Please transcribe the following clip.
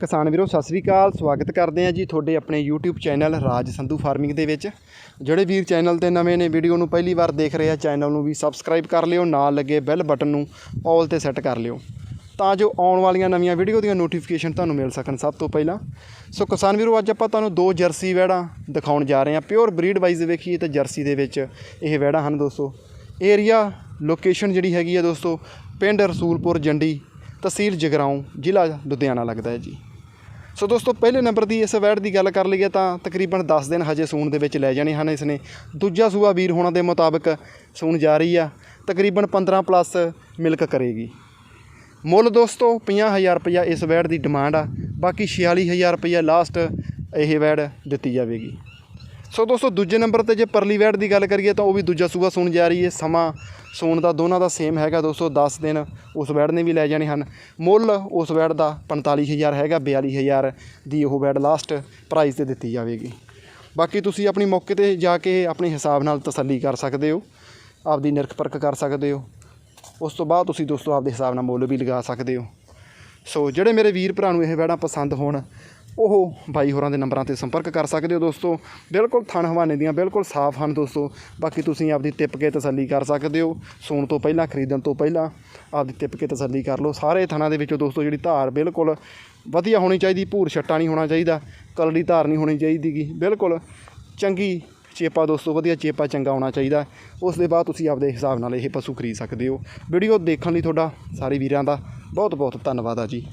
ਕਿਸਾਨ ਵੀਰੋ, ਸਤਿ ਸ੍ਰੀ ਅਕਾਲ। ਸਵਾਗਤ ਕਰਦੇ ਹਾਂ ਜੀ ਤੁਹਾਡੇ ਆਪਣੇ YouTube channel Raj Sandhu farming ਦੇ ਵਿੱਚ। ਜਿਹੜੇ ਵੀਰ ਚੈਨਲ ਤੇ ਨਵੇਂ ਨੇ, ਵੀਡੀਓ ਨੂੰ ਪਹਿਲੀ ਵਾਰ ਦੇਖ ਰਹੇ ਆ, ਚੈਨਲ ਨੂੰ ਵੀ ਸਬਸਕ੍ਰਾਈਬ ਕਰ ਲਿਓ, ਨਾਲ ਲੱਗੇ ਬੈਲ ਬਟਨ ਨੂੰ ਆਲ ਤੇ ਸੈੱਟ ਕਰ ਲਿਓ। ਤਾਂ ਜੋ ਆਉਣ ਵਾਲੀਆਂ ਨਵੀਆਂ ਵੀਡੀਓ ਦੀਆਂ ਨੋਟੀਫਿਕੇਸ਼ਨ ਤੁਹਾਨੂੰ ਮਿਲ ਸਕਣ ਸਭ ਤੋਂ ਪਹਿਲਾਂ। ਸੋ ਕਿਸਾਨ ਵੀਰੋ, ਅੱਜ ਆਪਾਂ ਤੁਹਾਨੂੰ ਦੋ ਜਰਸੀ ਵੈੜਾਂ ਦਿਖਾਉਣ ਜਾ ਰਹੇ ਹਾਂ। ਪਿਓਰ ਬਰੀਡ ਵਾਈਜ਼ ਵੇਖੀਏ ਤਾਂ ਜਰਸੀ ਦੇ ਵਿੱਚ ਇਹ ਵੈੜਾਂ ਹਨ ਦੋਸਤੋ। ਏਰੀਆ ਲੋਕੇਸ਼ਨ ਜਿਹੜੀ ਹੈਗੀ ਆ ਦੋਸਤੋ, ਪਿੰਡ ਰਸੂਲਪੁਰ, ਜੰਡੀ। ਤਹਿਸੀਲ ਜਗਰਾਉਂ, ਜ਼ਿਲ੍ਹਾ ਲੁਧਿਆਣਾ ਲੱਗਦਾ ਹੈ ਜੀ। ਸੋ ਦੋਸਤੋ, ਪਹਿਲੇ ਨੰਬਰ ਦੀ ਇਸ ਵੈੜ ਦੀ ਗੱਲ ਕਰ ਲਈਏ ਤਾਂ ਤਕਰੀਬਨ 10 ਦਿਨ ਹਜੇ ਸੂਣ ਦੇ ਵਿੱਚ ਲੈ ਜਾਣੇ ਹਨ ਇਸ ਨੇ ਦੂਜਾ ਸੂਆ ਵੀਰ ਹੋਣਾ ਦੇ ਮੁਤਾਬਕ ਸੂਣ ਜਾ ਰਹੀ ਆ। ਤਕਰੀਬਨ 15 ਪਲੱਸ ਮਿਲਕ ਕਰੇਗੀ। ਮੁੱਲ ਦੋਸਤੋ 50000 ਰੁਪਇਆ ਇਸ ਵੈੜ ਦੀ ਡਿਮਾਂਡ ਆ। ਬਾਕੀ 46000 ਰੁਪਇਆ ਲਾਸਟ ਇਹ ਵੈੜ ਦਿੱਤੀ ਜਾਵੇਗੀ। ਸੋ ਦੋਸਤੋ, ਦੂਜੇ ਨੰਬਰ ਤੇ ਜੇ ਪਰਲੀ ਵੈੜ ਦੀ ਗੱਲ ਕਰੀਏ ਤਾਂ ਉਹ ਵੀ ਦੂਜਾ ਸੂਆ ਸੂਣ ਜਾ ਰਹੀ ਹੈ। ਸਮਾਂ ਸੂਣ ਦਾ ਦੋਨਾਂ ਦਾ ਸੇਮ ਹੈਗਾ ਦੋਸਤੋ 10 ਦਿਨ ਉਸ ਵੈੜ ਨੇ ਵੀ ਲੈ ਜਾਣੇ ਹਨ। ਮੁੱਲ ਉਸ ਵੈੜ ਦਾ 45000 ਹੈਗਾ 42000 ਦੀ ਉਹ ਵੈੜ ਲਾਸਟ ਪ੍ਰਾਈਸ ਤੇ ਦਿੱਤੀ ਜਾਵੇਗੀ। ਬਾਕੀ ਤੁਸੀਂ ਆਪਣੀ ਮੌਕੇ ਤੇ ਜਾ ਕੇ ਆਪਣੇ ਹਿਸਾਬ ਨਾਲ ਤਸੱਲੀ ਕਰ ਸਕਦੇ ਹੋ, ਆਪਦੀ ਨਿਰਖ ਪਰਖ ਕਰ ਸਕਦੇ ਹੋ। ਉਸ ਤੋਂ ਬਾਅਦ ਤੁਸੀਂ ਦੋਸਤੋ ਆਪਦੇ ਹਿਸਾਬ ਨਾਲ ਮੁੱਲ ਵੀ ਲਗਾ ਸਕਦੇ ਹੋ। ਸੋ ਜਿਹੜੇ ਮੇਰੇ ਵੀਰ ਭਰਾ ਨੂੰ ਇਹ ਵੈੜਾਂ ਪਸੰਦ ਹੋਣ ਉਹ ਬਾਈ ਹੋਰਾਂ ਦੇ ਨੰਬਰਾਂ ਤੇ ਸੰਪਰਕ ਕਰ ਸਕਦੇ ਹੋ ਦੋਸਤੋ। ਬਿਲਕੁਲ ਥਣ ਹਵਾਨੇ ਦੀਆਂ, ਬਿਲਕੁਲ ਸਾਫ਼ ਹਨ ਦੋਸਤੋ। ਬਾਕੀ ਤੁਸੀਂ ਆਪਦੀ ਟਿੱਪ ਕੇ ਤਸੱਲੀ ਕਰ ਸਕਦੇ ਹੋ। ਸੌਣ ਤੋਂ ਪਹਿਲਾਂ, ਖਰੀਦਣ ਤੋਂ ਪਹਿਲਾਂ ਆਪਦੀ ਟਿੱਪ ਕੇ ਤਸੱਲੀ ਕਰ ਲਓ। ਸਾਰੇ ਥਣਾਂ ਦੇ ਵਿੱਚੋਂ ਦੋਸਤੋ ਜਿਹੜੀ ਧਾਰ ਬਿਲਕੁਲ ਵਧੀਆ ਹੋਣੀ ਚਾਹੀਦੀ, ਭੂਰ ਛੱਟਾ ਨਹੀਂ ਹੋਣਾ ਚਾਹੀਦਾ, ਕਲੜੀ ਧਾਰ ਨਹੀਂ ਹੋਣੀ ਚਾਹੀਦੀ ਗੀ। ਬਿਲਕੁਲ ਚੰਗੀ ਚੇਪਾ ਦੋਸਤੋ, ਵਧੀਆ ਚੇਪਾ ਚੰਗਾ ਹੋਣਾ ਚਾਹੀਦਾ। ਉਸ ਦੇ ਬਾਅਦ ਤੁਸੀਂ ਆਪਦੇ ਹਿਸਾਬ ਨਾਲ ਇਹ ਪਸ਼ੂ ਖਰੀਦ ਸਕਦੇ ਹੋ। ਵੀਡੀਓ ਦੇਖਣ ਲਈ ਤੁਹਾਡਾ ਸਾਰੇ ਵੀਰਾਂ ਦਾ ਬਹੁਤ ਬਹੁਤ ਧੰਨਵਾਦ ਆ ਜੀ।